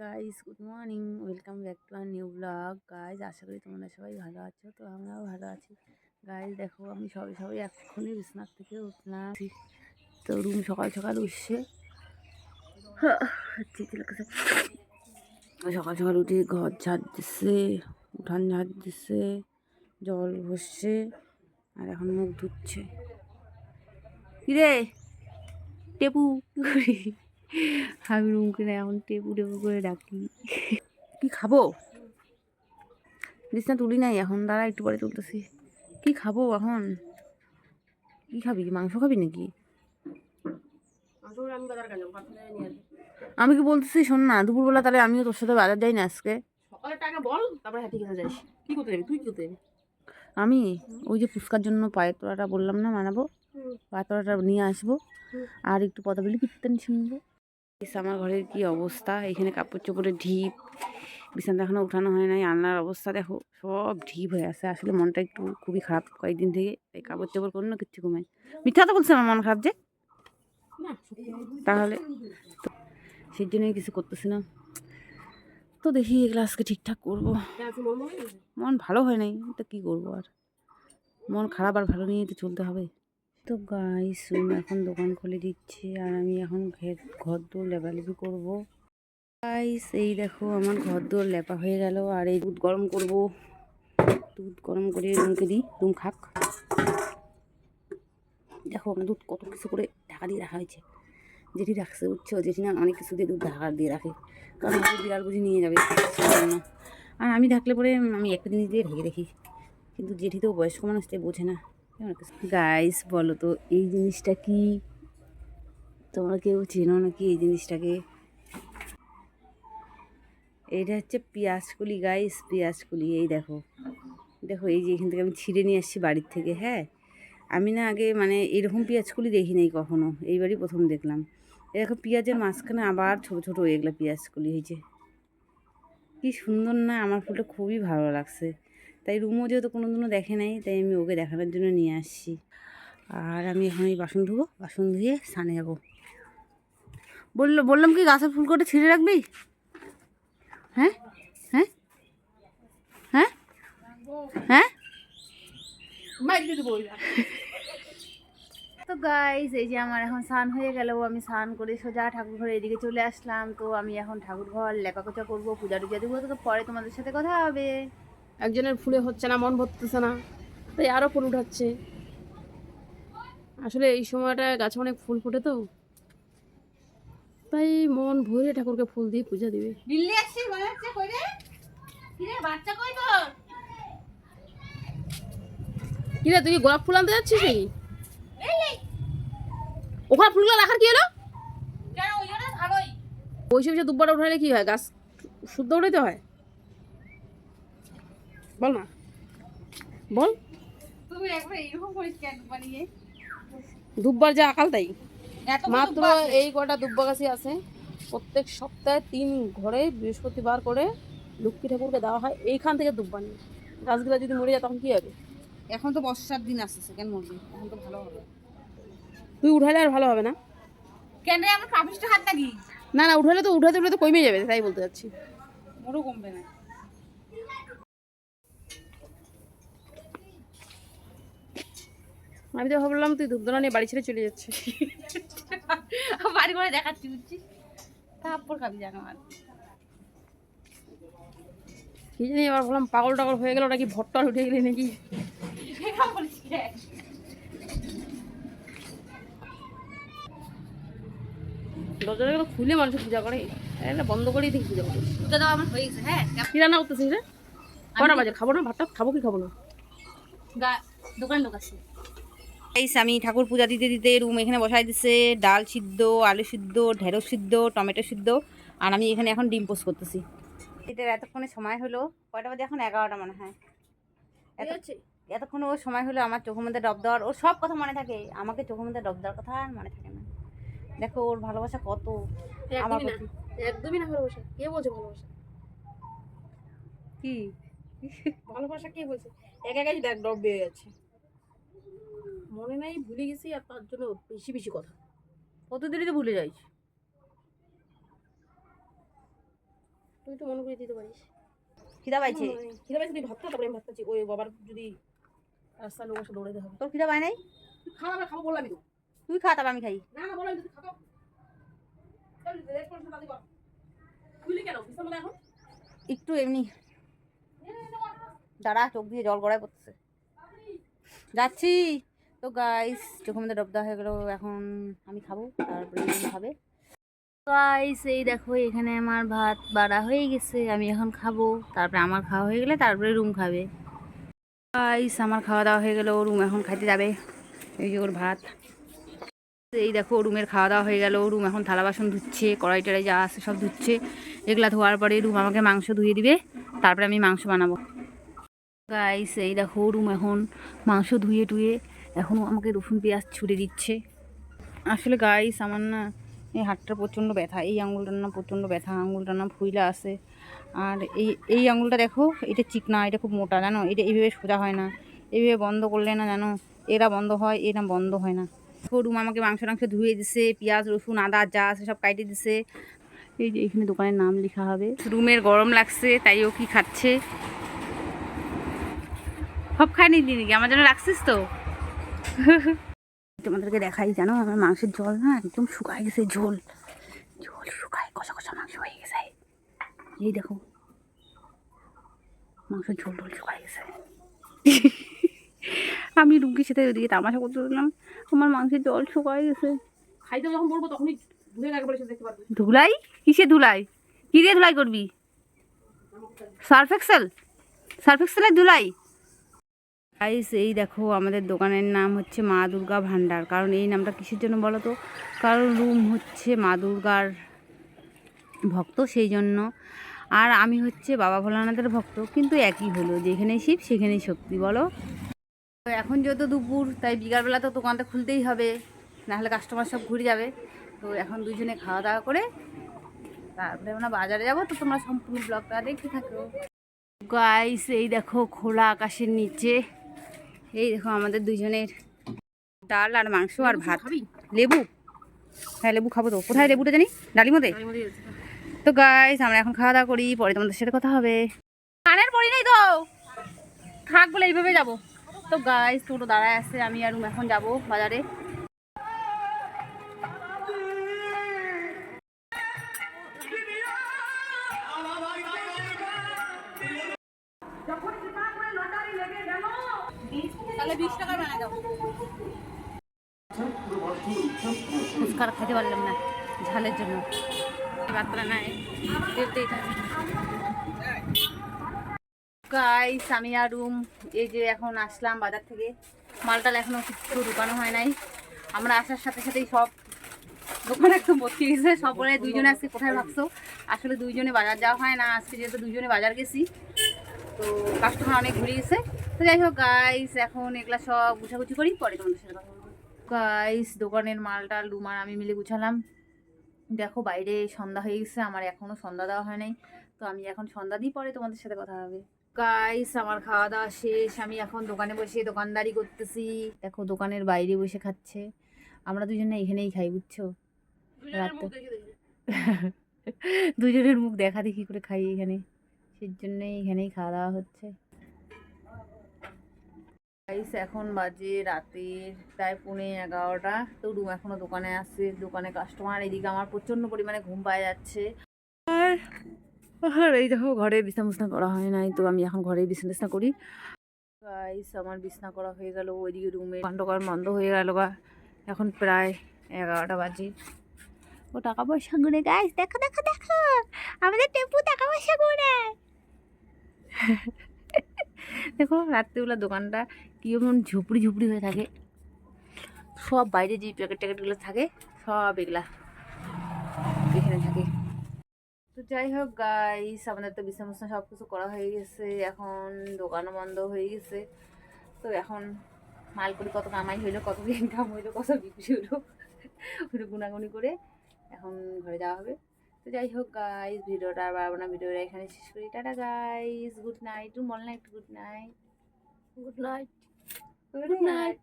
Guys good morning welcome back to our new blog guys আশা করি তোমরা সবাই ভালো আছো, তো আমরাও ভালো আছি। গাইজ দেখো, আমি সবাই সবাই এক্ষুনি বিছনার থেকে উঠলাম। তো রুম সকাল সকাল উঠছে। লেগেছে। সকাল সকাল উঠে ঘর ঝাড় দিচ্ছে উঠান ঝাড় দিচ্ছে জল ভরছে, আর এখন মুখ ধুচ্ছে। কিরে? টেপু, কি করি আমি রুম কিনে এখন টেপু টেপু করে ডাকি। কি খাব? বিছনা তুলি নাই এখন দাঁড়া একটু পরে তুলতেছি। কি খাব এখন? কি খাবি? মাংস খাবি নাকি? আমি কি বলতেছি শোন না দুপুরবেলা তাহলে আমিও তোর সাথে বাজার যাই না আজকে। সকালে টাকা বল তারপরে হাঁটি খেতে যাস কি করতে যাবি? তুই কি করতে যাবি? আমি ওই যে ফুচকার জন্য পায়ের তোড়াটা বললাম না মানাবো। পায়ের তোড়াটা নিয়ে আসব। আর একটু পদাবলী কীর্তন শুনব। আমার ঘরের কি অবস্থা? এখানে কাপড় চোপড়ের ঢিপ বিছানাটা এখনও উঠানো হয় নাই, আলনার অবস্থা দেখো, সব ঢিপ হয়ে আছে। আসলে মনটা একটু খুবই খারাপ কয়েকদিন থেকে এই কাপড় চোপড় কোনো কিচ্ছু ঘুমাই মিথ্যা তো বলছে আমার মন খারাপ যে? না তাহলে সেই জন্যই কিছু করতেছি না। তো দেখি এগুলো আজকে ঠিকঠাক করব। মন ভালো হয় নাই, তো কী করব আর? মন খারাপ আর ভালো নিয়ে তো চলতে হবে। তো গাই গাইস এখন দোকান খুলে দিচ্ছে আর আমি এখন ঘর দৌড় লেপালেপি করব। গাইস এই দেখো আমার ঘর দৌড় লেপা হয়ে গেল আর এই দুধ গরম করব। দুধ গরম করে রুমকে দিই রুম খাক। দেখো আমার দুধ কত কিছু করে ঢাকা দিয়ে রাখা হয়েছে। যেটি রাখছে, বুঝছ? যেটি না অনেক কিছু দিয়ে দুধ ঢাকা দিয়ে রাখে। কারণ হয়তো বিড়াল বুঝি নিয়ে যাবে আর আমি থাকলে পরে আমি একটা জিনিস দিয়ে ঢেকে রাখি কিন্তু জেঠি তো বয়স্ক মানুষ বোঝে না। গাইস বলো তো, এই জিনিসটা কি? তোমরা কেউ চেনো নাকি এই জিনিসটাকে? এইটা হচ্ছে পেঁয়াজকুলি গাইস পেঁয়াজকুলি। এই দেখো দেখো, এই যে এখান থেকে আমি ছিঁড়ে নিয়ে আসছি বাড়ির থেকে হ্যাঁ? আমি না আগে মানে এরকম পেঁয়াজকুলি দেখি নাই কখনো, এইবারই প্রথম দেখলাম। দেখো, পেঁয়াজের মাঝখানে আবার ছোট ছোট এগুলো পেঁয়াজকুলি হয়েছে কি সুন্দর না, আমার ফুলটা খুবই ভালো লাগছে। তাই রুমও যেহেতু কোনো দিনও দেখে নাই, তাই আমি ওকে দেখানোর জন্য নিয়ে আসছি। আর আমি এখন এই বাসন ধুবো, বাসন ধুয়ে স্নানে যাব। বলল, বললাম কি গাছের ফুল করে ছিঁড়ে রাখবি? হ্যাঁ? হ্যাঁ? হ্যাঁ? হ্যাঁ? তো গাইস এই যে আমার এখন স্নান হয়ে গেল, আমি স্নান করে সোজা ঠাকুর ঘরে এদিকে চলে আসলাম। তো আমি এখন ঠাকুর ঘর লেপাকোচা করব, পূজা টুজা দেবো, তো পরে তোমাদের সাথে কথা হবে। একজনের ফুলে হচ্ছে না মন ভরতেছে না। তাই আরও ফুল উঠাচ্ছে। আসলে এই সময়টা গাছে অনেক ফুল ফোটে তো। তাই মন ভরে ঠাকুরকে ফুল দিয়ে পূজা দিবে। দিল্লি আসছি মনে হচ্ছে কই রে বাচ্চা কই তোর? তুই গোলাপ ফুল আনতে যাচ্ছিস নাকি? ওখানে ফুলগুলো রাখার কি হলো? কেন ওই জন্য ভালোই বসে বসে দুব্বাটা উঠালে কি হয়? গাছ শুদ্ধ উঠাইতে হয়? বল না। বল। দুব্বার যা আকাল তাই। মাত্র এই কটা দুব্বা গাছই আছে। প্রত্যেক সপ্তাহে তিন ঘরে বৃহস্পতিবার করে লক্ষ্মী ঠাকুরকে দেওয়া হয়। এইখান থেকে দুব্বা নিয়ে। গাছগুলো যদি মরে যায় তখন কি হবে? এখন তো বর্ষার দিন আসছে কেন মরবি। এখন তো ভালো হবে। তুই উঠালে আর ভালো হবে না। কেন আমার পাপিসটা হাত না না উঠালে তো উঠাতে উঠাতে কমে যাবে তাই বলতে যাচ্ছি। মোরও কমবে না। আমি তো ভাবলাম তুই ধূপদানা নিয়ে বাড়ি ছেড়ে চলে যাচ্ছিস। বাড়ি করে দেখাচ্ছি বুঝছিস? তারপর খাবি জানো আর। কি জানি এবার ভাবলাম পাগল টাগল হয়ে গেল নাকি ভট্টার উঠে গেলি নাকি? দরজাগুলো খুলে মানুষ পূজা করে। এটা বন্ধ করেই দেখি পূজা করে আমার হয়ে গেছে হ্যাঁ কি রান্না করতেছিস রে? কটা বাজে? খাব না ভাতটা খাব কি খাব না? গা দোকান লোক গাইস আমি ঠাকুর পূজা দিতে দিতে রুম এখানে বসাই দিছে। ডাল সিদ্ধ আলু সিদ্ধ ঢেঁড়স সিদ্ধ টমেটো সিদ্ধ। আর আমি এখানে এখন ডিম পোস্ট করতেছি। এটার এতক্ষণে সময় হলো। কয়টা বাজে এখন? এগারোটা মনে হয়। এত এতক্ষণ ওর সময় হলো আমার চোখের মধ্যে ডব দেওয়ার। ওর সব কথা মনে থাকে। আমাকে চোখের মধ্যে ডব দেওয়ার কথা আর মনে থাকে না। দেখো ওর ভালোবাসা কত। আমার একদমই না ভালোবাসা। কে বলছে ভালোবাসা? কি? ভালোবাসা কে বলছে? এক একাই দেখ ডব বেয়ে যাচ্ছে। মনে নাই ভুলে গেছি আর তার জন্য বেশি বেশি কথা। কতদিনই তো ভুলে যাইছি তুই তো মনে করে দিতে পারিস। খিদা পাইছে? খিদে পাইছে তুই ভাত খা তারপরে আমি ভাত খাচ্ছি। ওই বাবার যদি রাস্তার লোক এসে দৌড়াতে হবে তোর খিদা পায় নাই? তুই খাওয়া আমরা খাব বললামই তো। তুই খা তারপর আমি খাই। না না বললাম তুই এখন। একটু এমনি। দাঁড়া চোখ দিয়ে জল গড়ায় পড়তেছে। যাচ্ছি। তো গাইস মধ্যে ডব দেওয়া হয়ে গেলো, এখন আমি খাব, তারপরে খাবে। গাইস এই দেখো, এখানে আমার ভাত বাড়া হয়ে গেছে, আমি এখন খাব। তারপরে আমার খাওয়া হয়ে গেলে তারপরে রুম খাবে। গাইস আমার খাওয়া দাওয়া হয়ে গেলো রুম এখন খাইতে যাবে। এই যে ওর ভাত। এই দেখো, রুমের খাওয়া দাওয়া হয়ে গেল, রুম এখন থালা বাসন ধুচ্ছে, কড়াই টড়াই যা আছে সব ধুচ্ছে। এগুলা ধোয়ার পরে রুম আমাকে মাংস ধুয়ে দিবে, তারপরে আমি মাংস বানাবো। গাইস এই দেখো, রুম এখন মাংস ধুয়ে টুয়ে এখন আমাকে রসুন, পেঁয়াজ ছুড়ে দিচ্ছে। আসলে গাইস আমার না এই হাতটা প্রচণ্ড ব্যথা, এই আঙুলটার না প্রচণ্ড ব্যথা, আঙুলটার না ফুইলা আছে। আর এই এই আঙুলটা দেখো, এটা চিকনা এটা খুব মোটা, জানো? এটা এইভাবে সোজা হয় না। এইভাবে বন্ধ করলে না জানো, এরা বন্ধ হয় এটা বন্ধ হয় না। রুম আমাকে মাংস টাংস ধুয়ে দিছে, পেঁয়াজ, রসুন, আদা যা আছে সব কাইটে দিছে। এই যে এখানে দোকানের নাম লেখা হবে। রুমের গরম লাগছে, তাই ও কি খাচ্ছে? সব খায়নি দিদি আমার জন্য রাখছিস তো? তোমাদেরকে দেখাই জানো? আমার মাংসের জল না একদম শুকায় গেছে ঝোল। ঝোল শুকায় কষা কষা মাংস হয়ে গেছে। এই দেখো। মাংসের ঝোল ঝোল শুকায় গেছে। আমি রুগীর সাথে ওদিকে তামাশা করতে দিলাম আমার মাংসের জল শুকায় গেছে। খাইতে যখন বলব তখনই ধুয়ে একবারে দেখতে পারবি। ধুলাই? কিসে ধুলাই? কি দিয়ে ধুলাই করবি? Surf Excel? সার্ফ এক্সেলের ধুলাই? গাইস এই দেখো, আমাদের দোকানের নাম হচ্ছে মা দুর্গা ভান্ডার। কারণ এই নামটা কিসের জন্য বলো তো? কারণ রুম হচ্ছে মা দুর্গার ভক্ত, সেই জন্য। আর আমি হচ্ছে বাবা ভোলানাথের ভক্ত, কিন্তু একই হলো, যেখানেই শিব সেখানেই শক্তি, বলো? এখন যেহেতু দুপুর, তাই বিকালবেলা তো দোকানটা খুলতেই হবে, নাহলে কাস্টমার সব ঘুরে যাবে। তো এখন দুজনে খাওয়া দাওয়া করে তারপরে আমরা বাজারে যাব, তো তোমরা সম্পূর্ণ ব্লগটা দেখতে থাকো। গাইস এই দেখো খোলা আকাশের নিচে। এই দেখো আমাদের দুজনের ডাল আর মাংস আর ভাত। লেবু? হ্যাঁ লেবু খাব তো। কোথায় লেবুটা জানি? ডালির মধ্যে। তো গাইস আমরা এখন খাওয়া দাওয়া করি পরে তোমাদের সাথে কথা হবে। কানের পরি নাই তো? থাক বলে এইভাবে যাব। তো গাইস টোটো দাঁড়ায় আছে আমি আর এখন যাব বাজারে। তাহলে বিশ ফুচকার খেতে পারলাম না, ঝালের জন্য। রাত্রা নাই গাইস আমি আর রুম, এই যে এখন আসলাম বাজার থেকে। মালটাল এখনও কিছু ঢুকানো হয় নাই। আমরা আসার সাথে সাথেই সব দোকান একদম ভর্তি গেছে সকলে দুইজনে আজকে কোথায় ভাবছ? আসলে দুইজনে বাজার যাওয়া হয় না, আজকে যেহেতু দুইজনে বাজার গেছি, তো কাস্টমার অনেক ঘুরে গেছে তো যাই হোক গাইস এখন এগুলা সব গুছাগুছি করি পরে তোমাদের সাথে কথা বলব। গাইস দোকানের মালটা লুমার আমি মিলে গুছালাম। দেখো বাইরে সন্ধ্যা হয়ে গেছে আমার এখনও সন্ধ্যা দেওয়া হয় নাই তো আমি এখন সন্ধ্যা দিই পরে তোমাদের সাথে কথা হবে। গাইস আমার খাওয়া দাওয়া শেষ আমি এখন দোকানে বসে দোকানদারি করতেছি। দেখো দোকানের বাইরে বসে খাচ্ছে। আমরা দুজনে এখানেই খাই বুঝছ? দুজনের মুখ দেখে দেখে। দুজনের মুখ দেখা দেখি করে খাই এখানে। সেই জন্যই এখানেই খাওয়া দাওয়া হচ্ছে। গাইস এখন বাজে রাতের প্রায় পৌনে এগারোটা। তো রুম এখনও দোকানে আসছে দোকানে কাস্টমার এদিকে আমার প্রচণ্ড পরিমাণে ঘুম পাওয়া যাচ্ছে। আর আর এই দেখো ঘরে বিছনা বিছনা করা হয় নাই, তো আমি এখন ঘরে বিছনা বিছনা করি। গাইস আমার বিছনা করা হয়ে গেল, ওইদিকে রুমে কাণ্ডকর বন্ধ হয়ে গেল গা। এখন প্রায় এগারোটা বাজে। ও টাকা পয়সা গুনে গাইস দেখো দেখো দেখো। আমাদের টেম্পু টাকা পয়সা গুনে। দেখো রাত্রিবেলা দোকানটা কীরকম ঝুপড়ি ঝুপড়ি হয়ে থাকে। সব বাইরে যে প্যাকেট ট্যাকেটগুলো থাকে, সব এগুলা এখানে থাকে। তো যাই হোক গাইস আমাদের তো বিছানা সব কিছু করা হয়ে গেছে, এখন দোকানও বন্ধ হয়ে গেছে। তো এখন মাল করে কত কামাই হইল, কত ইনকাম হইল, কত বিক্রি হইল ওটা গুনাগুনি করে এখন ঘরে যাওয়া হবে। তো যাই হোক গাইজ ভিডিওটা আর বাড়াবো না। ভিডিওটা এখানে শেষ করি। টাটা গাইজ গুড নাইট বল না একটু good night good night good night